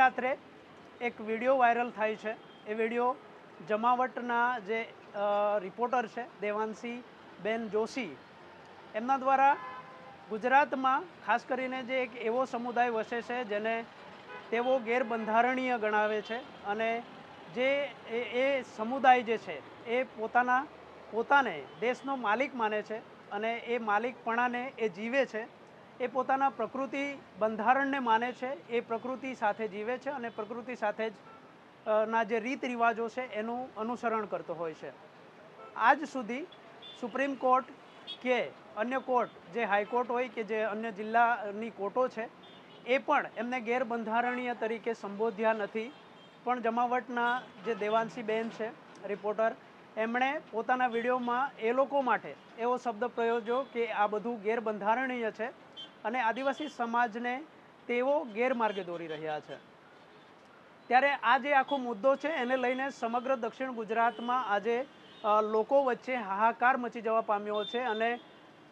રાત્રે એક video viral થાય છે. એ વીડિયો જમાવટના જે રિપોર્ટર છે, દેવાંશી બેન જોશી, એમના દ્વારા ગુજરાતમાં ખાસ કરીને જે એક એવો સમુદાય વસે છે જેને તેઓ ગેરબંધારણીય ગણાવે છે અને જે એ સમુદાય જે છે એ પોતાના, પોતાને દેશનો માલિક માને છે અને એ માલિકપણાને એ જીવે છે. એ પોતાના પ્રકૃતિ બંધારણને માને છે, એ પ્રકૃતિ સાથે જીવે છે અને પ્રકૃતિ સાથે જ ના જે રીત રિવાજો છે એનું અનુસરણ કરતો હોય છે. આજ સુધી સુપ્રીમ કોર્ટ કે અન્ય કોર્ટ, જે હાઈકોર્ટ હોય કે જે અન્ય જિલ્લાની કોર્ટો છે, એ પણ એમને ગેરબંધારણીય તરીકે સંબોધ્યા નથી. પણ જમાવટના જે દેવાંશી બેન છે, રિપોર્ટર, એમણે પોતાના વિડીયોમાં એ લોકો માટે એવો શબ્દ પ્રયોજ્યો કે આ બધું ગેરબંધારણીય છે. અને આદિવાસી સમાજને તેઓ ગેરમાર્ગે દોરી રહ્યા છે. ત્યારે આ જે આખો મુદ્દો છે, એને લઈને સમગ્ર દક્ષિણ ગુજરાતમાં આજે લોકો વચ્ચે હાહાકાર મચી જવા પામ્યો છે અને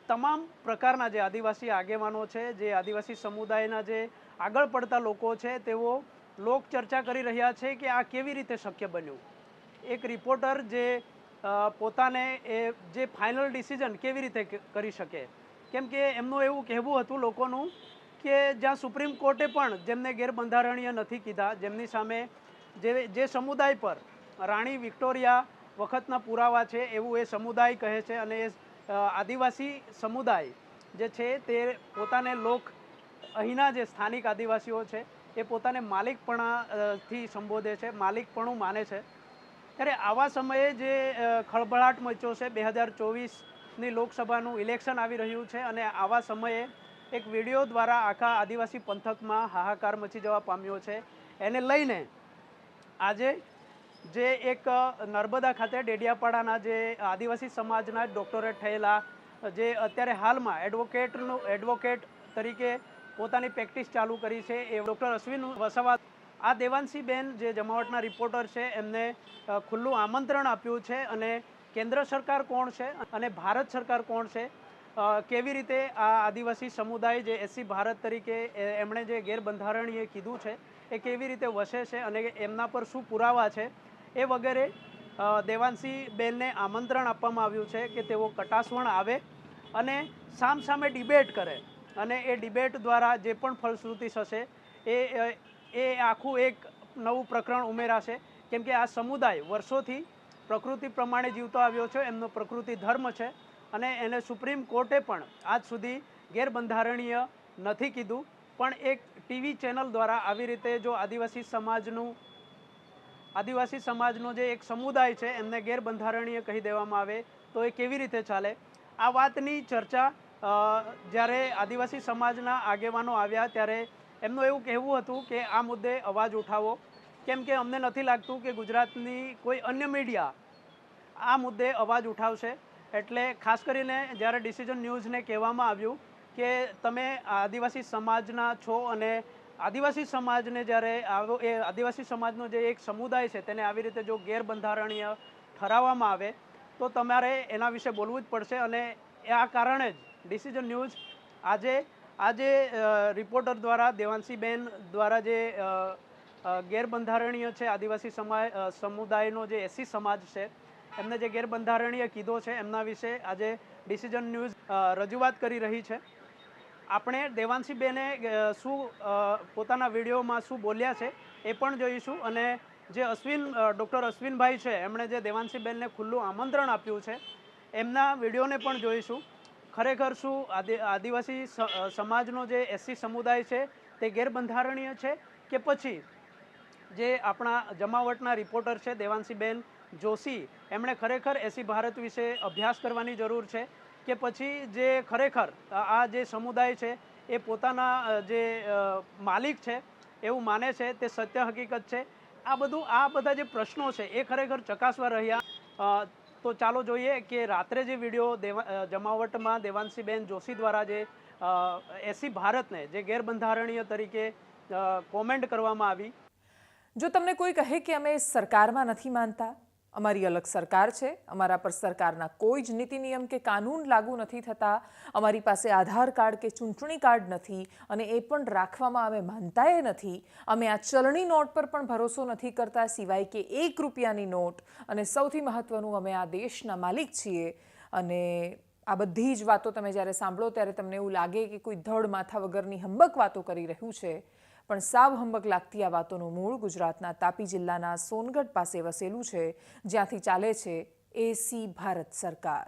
તમામ પ્રકારના જે આદિવાસી આગેવાનો છે, જે આદિવાસી સમુદાયના જે આગળ પડતા લોકો છે, તેઓ લોક ચર્ચા કરી રહ્યા છે કે આ કેવી રીતે શક્ય બન્યું. એક રિપોર્ટર જે પોતાને એ, જે ફાઇનલ ડિસિઝન કેવી રીતે કરી શકે કેમ કે એમનું એવું કહેવું હતું લોકોનું કે જ્યાં સુપ્રીમ કોર્ટે પણ જેમને ગેરબંધારણીય નથી કીધા, જેમની સામે જે જે સમુદાય પર રાણી વિક્ટોરિયા વખતના પુરાવા છે એવું એ સમુદાય કહે છે અને એ આદિવાસી સમુદાય જે છે તે પોતાને લોક અહીંના જે સ્થાનિક આદિવાસીઓ છે એ પોતાને માલિકપણાથી સંબોધે છે, માલિકપણું માને છે. ત્યારે આવા સમયે જે ખળભળાટ મચ્યો છે બે હજાર ચોવીસની લોકસભાનું ઇલેક્શન આવી રહ્યું છે અને આવા સમયે એક વીડિયો દ્વારા આખા આદિવાસી પંથકમાં હાહાકાર મચી જવા પામ્યો છે. એને લઈને આજે જે એક નર્મદા ખાતે ડેડિયાપાડાના જે આદિવાસી સમાજના ડોક્ટરેટ થયેલા જે અત્યારે હાલમાં એડવોકેટનું એડવોકેટ તરીકે પોતાની પ્રેક્ટિસ ચાલુ કરી છે એ ડૉક્ટર અશ્વિન વસાવા. આ દેવાંશીબેન જે જમાવટના રિપોર્ટર છે એમને ખુલ્લું આમંત્રણ આપ્યું છે અને કેન્દ્ર સરકાર કોણ છે અને ભારત સરકાર કોણ છે? કેવી રીતે આ આદિવાસી સમુદાય જે એસસી ભારત તરીકે એમણે જે ગેરબંધારણીય કીધું છે, એ કેવી રીતે વસે છે અને એમના પર શું પુરાવા છે, એ વગેરે દેવાંશી બેનને આમંત્રણ આપવામાં આવ્યું છે કે તેઓ કટાસવણ આવે અને સામસામે ડિબેટ કરે અને એ ડિબેટ દ્વારા જે પણ ફલશ્રુતિ થશે એ એ આખું એક નવું પ્રકરણ ઉમેરાશે. કેમ કે આ સમુદાય વર્ષોથી પ્રકૃતિ પ્રમાણે જીવતો આવ્યો છે, એમનો પ્રકૃતિ ધર્મ છે અને એને સુપ્રીમ કોર્ટે પણ આજ સુધી ગેરબંધારણીય નથી કીધું. પણ એક ટીવી ચેનલ દ્વારા આવી રીતે જો આદિવાસી સમાજનું, આદિવાસી સમાજનો જે એક સમુદાય છે, એમને ગેરબંધારણીય કહી દેવામાં આવે તો એ કેવી રીતે ચાલે? આ વાતની ચર્ચા જ્યારે આદિવાસી સમાજના આગેવાનો આવ્યા ત્યારે એમનું એવું કહેવું હતું કે આ મુદ્દે અવાજ ઉઠાવો. કેમ કે અમને નથી લાગતું કે ગુજરાતની કોઈ અન્ય મીડિયા આ મુદ્દે અવાજ ઉઠાવશે. એટલે ખાસ કરીને જ્યારે ડિસિઝન ન્યૂઝને કહેવામાં આવ્યું કે તમે આદિવાસી સમાજના છો અને આદિવાસી સમાજને જ્યારે આવો એ આદિવાસી સમાજનો જે એક સમુદાય છે તેને આવી રીતે જો ગેરબંધારણીય ઠરાવવામાં આવે, તો તમારે એના વિશે બોલવું જ પડશે અને આ કારણે જ ડિસિઝન ન્યૂઝ આજે આજે રિપોર્ટર દ્વારા, દેવાંશીબેન દ્વારા જે ગેરબંધારણીય છે આદિવાસી સમાજ સમુદાયનો જે એસી સમાજ છે, એમને જે ગેરબંધારણીય કીધો છે, એમના વિશે આજે ડિસિઝન ન્યૂઝ રજૂઆત કરી રહી છે. આપણે દેવાંશીબેને શું પોતાના વિડીયોમાં શું બોલ્યા છે એ પણ જોઈશું અને જે અશ્વિન ડૉક્ટર અશ્વિનભાઈ છે, એમણે જે દેવાંશીબેનને ખુલ્લું આમંત્રણ આપ્યું છે, એમના વિડીયોને પણ જોઈશું. ખરેખર શું આદિ, આદિવાસી સમાજનો જે એસસી સમુદાય છે તે ગેરબંધારણીય છે કે પછી જે આપણા જમાવટના રિપોર્ટર છે, દેવાંશીબેન જોશી, એમણે ખરેખર એસી ભારત વિશે અભ્યાસ કરવાની જરૂર છે કે પછી જે ખરેખર આ જે સમુદાય છે, એ પોતાના જે માલિક છે, એવું માને છે, તે સત્ય હકીકત છે. આ બધું, આ બધા જે પ્રશ્નો છે, એ ખરેખર ચકાસવા રહ્યા. તો ચાલો જોઈએ કે રાત્રે જે વીડિયો દેવા જમાવટમાં દેવાંશીબેન જોશી દ્વારા જે એસી ભારતને જે ગેરબંધારણીય તરીકે કોમેન્ટ કરવામાં આવી જો તમને કોઈ કહે કે અમે સરકારમાં નથી માનતા, અમારી અલગ સરકાર છે, અમારા પર સરકારના કોઈ જ નીતિ નિયમ કે કાનૂન લાગુ નથી થતા, અમારી પાસે આધાર કાર્ડ કે ચૂંટણી કાર્ડ નથી અને એ પણ રાખવામાં અમે માનતાએ નથી, અમે આ ચલણી નોટ પર પણ ભરોસો નથી કરતા સિવાય કે એક રૂપિયાની નોટ અને સૌથી મહત્ત્વનું અમે આ દેશના માલિક છીએ. અને આ બધી જ વાતો તમે જ્યારે સાંભળો ત્યારે તમને એવું લાગે કે કોઈ ધડ માથા વગરની હંબક વાતો કરી રહ્યું છે. પણ સાવ હંબક લાગતી આ વાતોનું મૂળ ગુજરાતના તાપી જિલ્લાના સોનગઢ પાસે વસેલું છે, જ્યાંથી ચાલે છે એસી ભારત સરકાર.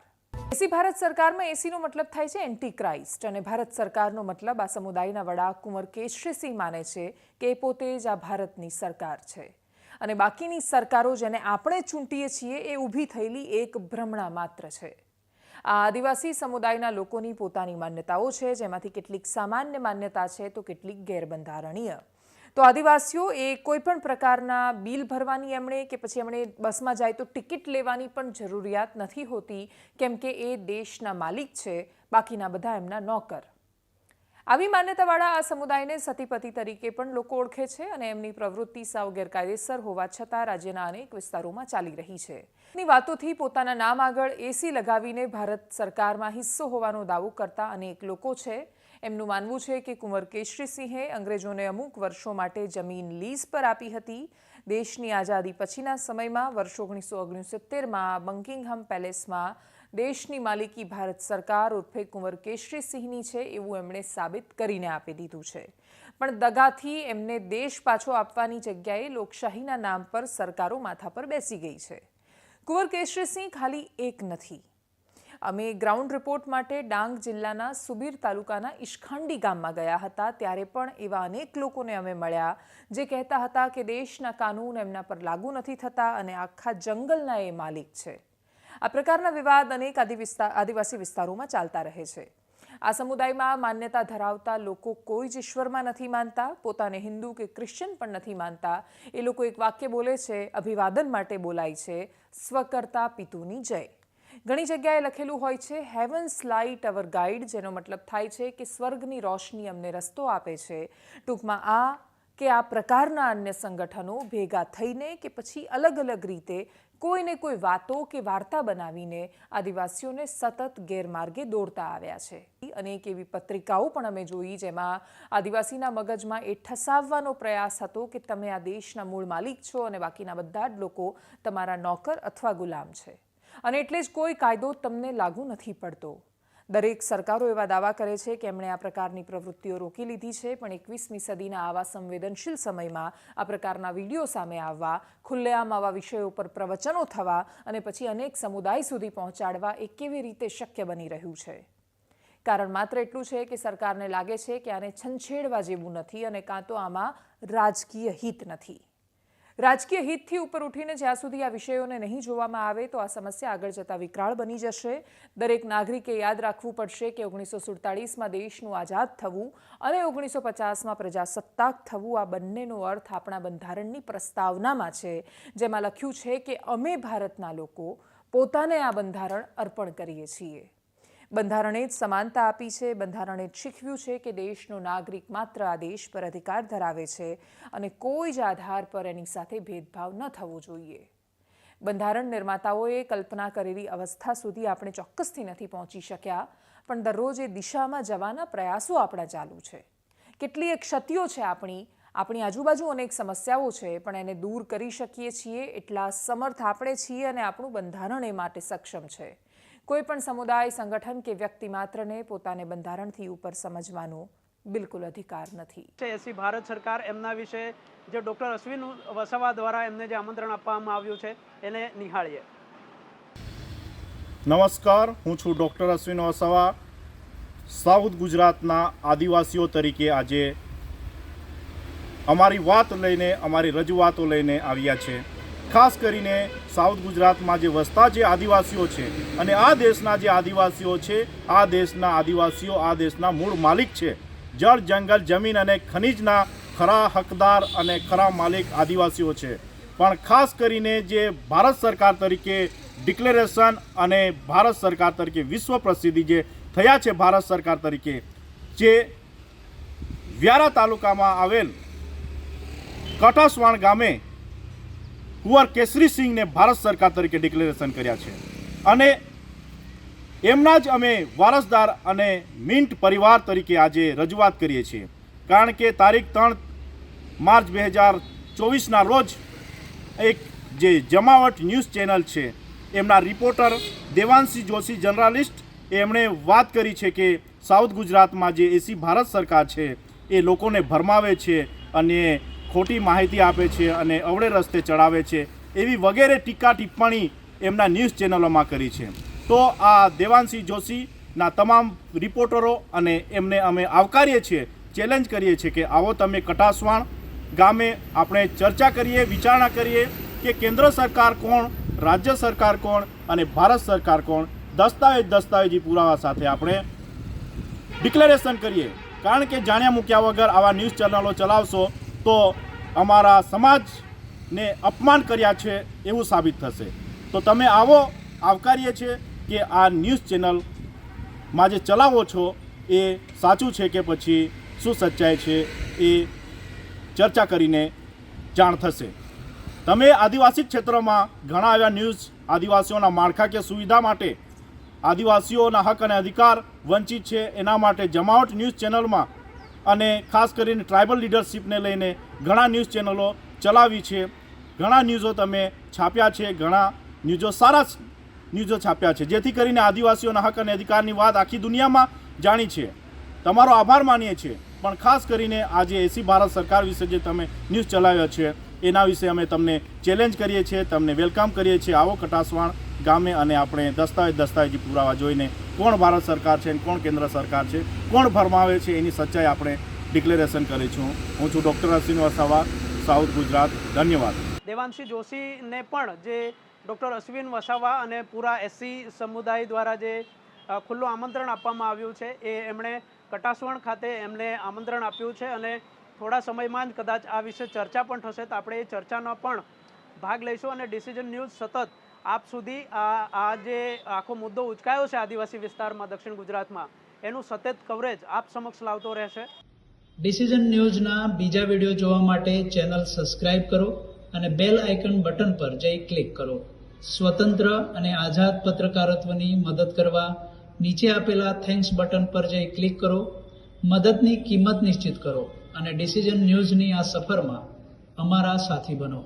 એસી ભારત સરકારમાં એસીનો મતલબ થાય છે એન્ટી ક્રાઇસ્ટ અને ભારત સરકારનો મતલબ આ સમુદાયના વડા કુંવર કેશરીસિંહ માને છે કે એ પોતે જ આ ભારતની સરકાર છે. અને બાકીની સરકારો જેને આપણે ચૂંટીએ છીએ એ ઊભી થયેલી એક ભ્રમણા માત્ર છે. આ આદિવાસી સમુદાયના લોકોની પોતાની માન્યતાઓ છે, જેમાંથી કેટલીક સામાન્ય માન્યતા છે તો કેટલીક ગેરબંધારણીય. તો આદિવાસીઓ એ કોઈ પણ પ્રકારના બિલ ભરવાની એમણે કે પછી એમણે બસમાં જાય તો ટિકિટ લેવાની પણ જરૂરિયાત નથી હોતી, કેમ કે એ દેશના માલિક છે, બાકીના બધા એમના નોકર. આવી માન્યતાવાળા આ સમુદાયને સતીપતિ તરીકે પણ લોકો ઓળખે છે અને એમની પ્રવૃત્તિ સાવ ગેરકાયદેસર હોવા છતાં રાજ્યના અનેક વિસ્તારોમાં ચાલી રહી છે. ની વાતોથી પોતાના નામ આગળ એસી લગાવીને ભારત સરકારમાં હિસ્સો હોવાનો દાવો કરતા અનેક લોકો છે. એમનું માનવું છે કે કુંવર કેશરીસિંહે અંગ્રેજોને અમુક વર્ષો માટે જમીન લીઝ પર આપી હતી. દેશની આઝાદી પછીના સમયમાં, વર્ષ ઓગણીસો ઓગણસિત્તેરમાં બંકિંગહમ પેલેસમાં દેશની માલિકી ભારત સરકાર ઉર્ફે કુંવર કેશરીસિંહની છે એવું એમણે સાબિત કરીને આપી દીધું છે. પણ દગાથી એમને દેશ પાછો આપવાની જગ્યાએ લોકશાહીના નામ પર સરકારો માથા પર બેસી ગઈ છે. કુંવર કેશરીસિંહ ખાલી એક નથી અમે ગ્રાઉન્ડ રિપોર્ટ માટે ડાંગ જિલ્લાના સુબીર તાલુકાના ઈશખાંડી ગામમાં ગયા હતા, ત્યારે પણ એવા અનેક લોકોને અમે મળ્યા જે કહેતા હતા કે દેશના કાનૂન એમના પર લાગુ નથી થતા અને આખા જંગલના એ માલિક છે. આ પ્રકારના વિવાદ અનેક આદિવાસી વિસ્તારોમાં ચાલતા રહે છે. આ સમુદાયમાં માન્યતા ધરાવતા લોકો કોઈ જ ઈશ્વરમાં નથી માનતા, પોતાને હિન્દુ કે ક્રિશ્ચન પણ નથી માનતા. એ લોકો એક વાક્ય બોલે છે, અભિવાદન માટે બોલાય છે, સ્વકર્તા પિતુની જય. ઘણી જગ્યાએ લખેલું હોય છે હેવન્સ લાઇટ અવર ગાઈડ જેનો મતલબ થાય છે કે સ્વર્ગની રોશની અમને રસ્તો આપે છે. ટૂંકમાં આ કે આ પ્રકારના અન્ય સંગઠનો ભેગા થઈને કે પછી અલગ અલગ રીતે કોઈને કોઈ વાતો કે વાર્તા બનાવીને આદિવાસીઓને સતત ગેરમાર્ગે દોડતા આવ્યા છે. અનેક એવી પત્રિકાઓ પણ અમે જોઈ જેમાં આદિવાસીના મગજમાં એ ઠસાવવાનો પ્રયાસ હતો કે તમે આ દેશના મૂળ માલિક છો અને બાકીના બધા જ લોકો તમારા નોકર અથવા ગુલામ છે. અને એટલે જ કોઈ કાયદો તમને લાગુ નથી પડતો. દરેક સરકારો એવા દાવા કરે છે કે એમણે આ પ્રકારની પ્રવૃત્તિઓ રોકી લીધી છે, પણ એકવીસમી સદીના આવા સંવેદનશીલ સમયમાં આ પ્રકારના વીડિયો સામે આવવા, ખુલ્લેઆમ આવા વિષયો પર પ્રવચનો થવા અને પછી અનેક સમુદાય સુધી પહોંચાડવા એ કેવી રીતે શક્ય બની રહ્યું છે? કારણ માત્ર એટલું છે કે સરકારને લાગે છે કે આને છંછેડવા જેવું નથી અને કાં તો આમાં રાજકીય હિત નથી. રાજકીય હિતથી ઉપર ઉઠીને જ્યાં સુધી આ વિષયોને નહીં જોવામાં આવે તો આ સમસ્યા આગળ જતાં વિકરાળ બની જશે. દરેક નાગરિકે યાદ રાખવું પડશે કે ઓગણીસો સુડતાળીસમાં દેશનું આઝાદ થવું અને ઓગણીસો પચાસમાં પ્રજાસત્તાક થવું આ બંનેનો અર્થ આપણા બંધારણની પ્રસ્તાવનામાં છે. જેમાં લખ્યું છે કે અમે ભારતના લોકો પોતાને આ બંધારણ અર્પણ કરીએ છીએ. બંધારણે જ સમાનતા આપી છે, બંધારણે જ શીખવ્યું છે કે દેશનો નાગરિક માત્ર આ દેશ પર અધિકાર ધરાવે છે અને કોઈ જ આધાર પર એની સાથે ભેદભાવ ન થવો જોઈએ. બંધારણ નિર્માતાઓએ કલ્પના કરેલી અવસ્થા સુધી આપણે ચોક્કસથી નથી પહોંચી શક્યા, પણ દરરોજ એ દિશામાં જવાના પ્રયાસો આપણા ચાલુ છે. કેટલી એક ક્ષતિઓ છે આપણી આપણી આજુબાજુ અનેક સમસ્યાઓ છે, પણ એને દૂર કરી શકીએ છીએ, એટલા સમર્થ આપણે છીએ અને આપણું બંધારણ એ માટે સક્ષમ છે. કોઈ પણ સમુદાય સંગઠન કે વ્યક્તિ માત્રને પોતાને બંધારણથી ઉપર સમજવાનો બિલકુલ અધિકાર નથી. છે એસી ભારત સરકાર એમના વિશે જે ડૉક્ટર અશ્વિન વસાવા દ્વારા એમને જે આમંત્રણ આપવામાં આવ્યું છે એને નિહાળીએ. નમસ્કાર હું છું ડૉક્ટર અશ્વિન વસાવા સાઉથ ગુજરાતના આદિવાસીઓ તરીકે આજે અમારી વાત લઈને અમારી રજૂઆતો લઈને આવ્યા છે. ખાસ કરીને સાઉથ ગુજરાતમાં જે વસતા જે આદિવાસીઓ છે અને આ દેશના જે આદિવાસીઓ છે, આ દેશના આદિવાસીઓ, આ દેશના મૂળ માલિક છે. જળ, જંગલ, જમીન અને ખનિજના ખરા હકદાર અને ખરા માલિક આદિવાસીઓ છે. પણ ખાસ કરીને જે ભારત સરકાર તરીકે ડિક્લેરેશન અને ભારત સરકાર તરીકે વિશ્વ પ્રસિદ્ધિ જે થયા છે ભારત સરકાર તરીકે, જે વ્યારા તાલુકામાં આવેલ કટાસવાણ ગામે કુંવર કેસરી સિંહને ભારત સરકાર તરીકે ડિક્લેરેશન કર્યા છે. અને એમના જ અમે વારસદાર અને મિન્ટ પરિવાર તરીકે આજે રજૂઆત કરીએ છીએ. કારણ કે તારીખ ત્રણ માર્ચ બે હજાર ચોવીસના રોજ એક જે જમાવટ ન્યૂઝ ચેનલ છે, એમના રિપોર્ટર દેવાંશી જોશી જર્નાલિસ્ટ, એમણે વાત કરી છે કે સાઉથ ગુજરાતમાં જે એસી ભારત સરકાર છે, એ લોકોને ભરમાવે છે અને ખોટી માહિતી આપે છે અને અવળે રસ્તે ચડાવે છે, એવી વગેરે ટીકા ટિપ્પણી એમના ન્યૂઝ ચેનલોમાં કરી છે. તો આ દેવાંશી જોશીના તમામ રિપોર્ટરો અને એમને અમે આવકારીએ છીએ, ચેલેન્જ કરીએ છીએ કે આવો તમે કટાસવાણ ગામે આપણે ચર્ચા કરીએ, વિચારણા કરીએ કે કેન્દ્ર સરકાર કોણ, રાજ્ય સરકાર કોણ અને ભારત સરકાર કોણ, દસ્તાવેજ દસ્તાવેજી પુરાવા સાથે આપણે ડિક્લેરેશન કરીએ. કારણ કે જાણ્યા મૂક્યા વગર આવા ન્યૂઝ ચેનલો ચલાવશો તો અમારા સમાજને અપમાન કર્યા છે એવું સાબિત થશે. તો તમે આવો, આવકારીએ છીએ કે આ ન્યૂઝ ચેનલમાં જે ચલાવો છો એ સાચું છે કે પછી શું સચ્ચાઈ છે એ ચર્ચા કરીને જાણ થશે. તમે આદિવાસી ક્ષેત્રમાં ઘણા એવા ન્યૂઝ, આદિવાસીઓના માળખાકીય સુવિધા માટે આદિવાસીઓના હક અને અધિકાર વંચિત છે, એના માટે જમાવટ ન્યૂઝ ચેનલમાં અને ખાસ કરીને ટ્રાઇબલ લીડરશીપને લઈને ઘણા ન્યૂઝ ચેનલો ચલાવી છે. ઘણા ન્યૂઝો તમે છાપ્યા છે, ઘણા ન્યૂઝો સારા ન્યૂઝો છાપ્યા છે. જેથી કરીને આદિવાસીઓના હક અને અધિકારની વાત આખી દુનિયામાં જાણી છે. તમારો આભાર માનીએ છીએ. પણ ખાસ કરીને આજે એસી ભારત સરકાર વિશે જે તમે ન્યૂઝ ચલાવ્યો છે, એના વિશે અમે તમને ચેલેન્જ કરીએ છીએ, તમને વેલકમ કરીએ છીએ. આવો કટાસવાણ ગામે અને આપણે દસ્તાવેજ દસ્તાવેજી પુરાવા જોઈને કોણ ભારત સરકાર છે અને કોણ કેન્દ્ર સરકાર છે, કોણ ફરમાવે છે એની સચ્ચાઈ આપણે ડિક્લેરેશન કરીશું. હું છું ડૉક્ટર અશ્વિન વસાવા, સાઉથ ગુજરાત. ધન્યવાદ. દેવાંશી જોશીને પણ જે ડૉક્ટર અશ્વિન વસાવા અને પૂરા એસસી સમુદાય દ્વારા જે ખુલ્લું આમંત્રણ આપવામાં આવ્યું છે, એ એમણે કટાસવણ ખાતે એમને આમંત્રણ આપ્યું છે અને થોડા સમયમાં જ કદાચ આ વિશે ચર્ચા પણ થશે તો આપણે એ ચર્ચાનો પણ ભાગ લઈશું અને ડિસિઝન ન્યૂઝ સતત આપ સુધી આ આ જે આખો મુદ્દો ઉચકાયો છે આદિવાસી વિસ્તારમાં દક્ષિણ ગુજરાતમાં, એનું સતત કવરેજ આપ સમક્ષ લાવતો રહેશે. ડિસિઝન ન્યૂઝના બીજા વીડિયો જોવા માટે ચેનલ સબસ્ક્રાઇબ કરો અને બેલ આઇકન બટન પર જઈ ક્લિક કરો. સ્વતંત્ર અને આઝાદ પત્રકારત્વની મદદ કરવા નીચે આપેલા થેન્ક્સ બટન પર જઈ ક્લિક કરો. મદદની કિંમત નિશ્ચિત કરો અને ડિસિઝન ન્યૂઝની આ સફરમાં અમારા સાથી બનો.